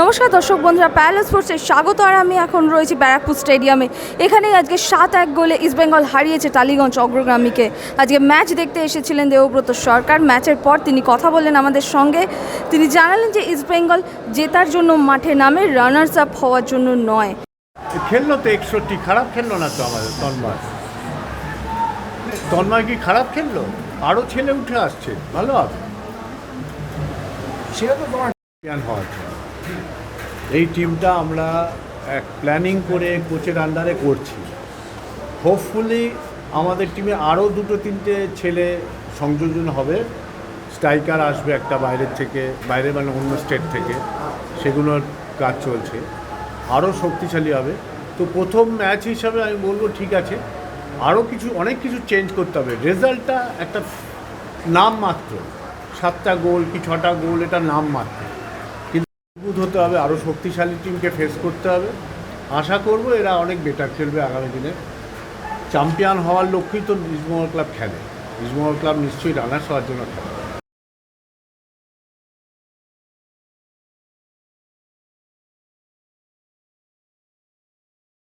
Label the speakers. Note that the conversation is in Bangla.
Speaker 1: নমস্কার দর্শক বন্ধুরা প্যালেস স্পোর্টসে স্বাগত। আর আমি এখন রয়েছি ব্যারাকপুর স্টেডিয়ামে। এখানেই আজকে সাত এক গোলে ইস্টবেঙ্গল হারিয়েছে টালিগঞ্জ অগ্রগামীকে। আজকে ম্যাচ দেখতে এসেছিলেন দেবব্রত সরকার। ম্যাচের পর তিনি কথা বললেন আমাদের সঙ্গে। তিনি জানালেন যে ইস্টবেঙ্গল জেতার জন্য মাঠে নামে রানার্স আপ হওয়ার জন্য নয়।
Speaker 2: খেললো তো একষট্টি খারাপ খেললো না তো আমাদের তন্ময়? তন্ময় কি খারাপ খেললো? আরও ছেলে উঠে আসছে ভালো হবে।
Speaker 3: সেটা তো তোমার
Speaker 2: হওয়ার। এই টিমটা আমরা এক প্ল্যানিং করে কোচের আন্ডারে করছি। হোপফুলি আমাদের টিমে আরও দুটো, তিনটে ছেলে সংযোজন হবে। স্ট্রাইকার আসবে একটা বাইরের থেকে বাইরে মানে অন্য স্টেট থেকে। সেগুলোর কাজ চলছে। আরও শক্তিশালী হবে। তো প্রথম ম্যাচ হিসাবে আমি বলব ঠিক আছে। আরও কিছু, অনেক কিছু চেঞ্জ করতে হবে। রেজাল্টটা একটা নাম মাত্র। সাতটা গোল কি ছটা গোল এটা নাম মাত্র। মজবুত হতে হবে আরও শক্তিশালী টিমকে ফেস করতে হবে। আশা করব এরা অনেক বেটার খেলবে আগামী দিনে। চ্যাম্পিয়ন হওয়ার লক্ষ্যেই তো ইস্টবেঙ্গল ক্লাব খেলে। ইস্টবেঙ্গল ক্লাব নিশ্চয়ই রানার্স হওয়ার জন্য খেলে।